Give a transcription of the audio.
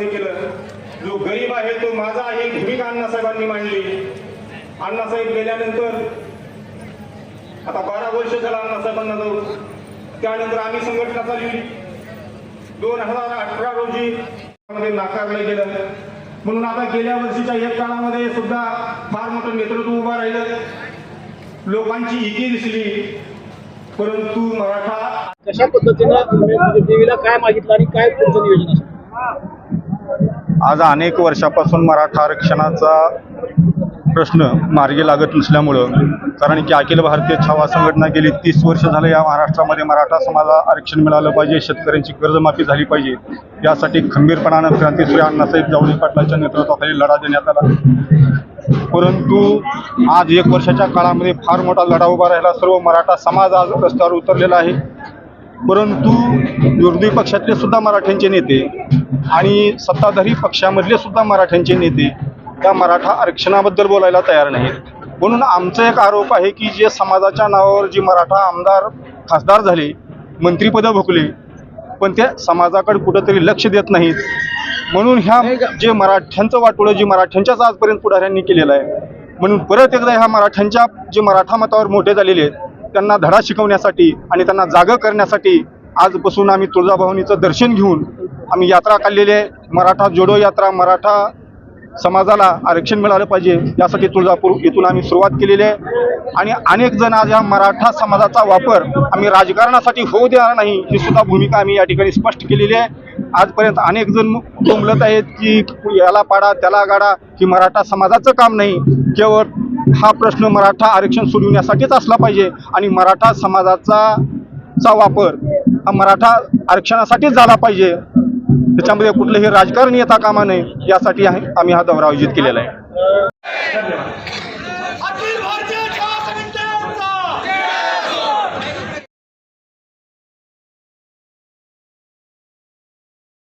केलं. जो गरीब आहे तो माझा आहे भूमिका अण्णासाहेबांनी मांडली. अण्णासाहेब गेल्यानंतर आता बारा वर्ष झाला अण्णासाहेबांना जाऊ त्यानंतर आम्ही संघटना चालली दोन हजार अठरा रोजी नाकारलं गेलं. म्हणून आता गेल्या वर्षीच्या एक काळामध्ये सुद्धा फार मोठं नेतृत्व उभं राहिलं. लोकांची इकी दिसली. परंतु मराठा कशा पद्धतीनं तुम्ही म्हणजे देवीला काय मागितलं आणि काय तुमचं नियोजन आज अनेक वर्षापासून मराठा आरक्षणाचा प्रश्न मार्गी लागत नसल्यामुळं कारण की अखिल भारतीय छावा संघटना गेली तीस वर्ष झालं या महाराष्ट्रामध्ये मराठा समाजाला आरक्षण मिळालं पाहिजे शेतकऱ्यांची कर्जमाफी झाली पाहिजे. यासाठी खंबीरपणानं क्रांतीसूर्य अण्णासाहेब जावळे पाटलाच्या नेतृत्वाखाली लढा देण्यात आला. परंतु आज एक वर्षाच्या काळामध्ये फार मोठा लढा उभा राहिला. सर्व मराठा समाज आज रस्त्यावर उतरलेला आहे. परंतु विरोधी पक्षातले सुद्धा मराठ्यांचे नेते आणि सत्ताधारी पक्षामधले सुद्धा मराठ्यांचे नेते त्या मराठा आरक्षणाबद्दल बोलायला तयार नाहीत. म्हणून आमचा एक आरोप आहे की जे समाजाच्या नावावर जी मराठा आमदार खासदार झाले मंत्रिपदं भोगले पण ते समाजाकडे कुठंतरी लक्ष देत नाहीत. म्हणून ह्या जे मराठ्यांचं वाटोळं जी मराठ्यांच्याच आजपर्यंत पुढाऱ्यांनी केलेलं आहे म्हणून परत एकदा ह्या मराठ्यांच्या जे मराठा मतावर मोठे झालेले आहेत त्यांना धडा शिकवण्यासाठी आणि त्यांना जागं करण्यासाठी आजपासून आम्ही तुळजाभवानीचं दर्शन घेऊन आम्ही यात्रा काढलेली आहे. मराठा जोडो यात्रा मराठा समाजाला आरक्षण मिळालं पाहिजे यासाठी तुळजापूर इथून आम्ही सुरुवात केलेली आहे. आणि अनेक जण आज या मराठा समाजाचा वापर आम्ही राजकारणासाठी होऊ देणार नाही ही सुद्धा भूमिका आम्ही या ठिकाणी स्पष्ट केलेली आहे. आजपर्यंत अनेक जण बोंबलत आहेत की याला पाडा त्याला गाडा ही मराठा समाजाचं काम नाही. केवळ हा प्रश्न मराठा आरक्षण सोडविण्यासाठीच असला पाहिजे आणि मराठा समाजाचा चा वापर हा मराठा आरक्षणासाठीच झाला पाहिजे. त्याच्यामध्ये कुठलंही राजकारण येता कामा नये यासाठी आम्ही हा दौरा आयोजित केलेला आहे.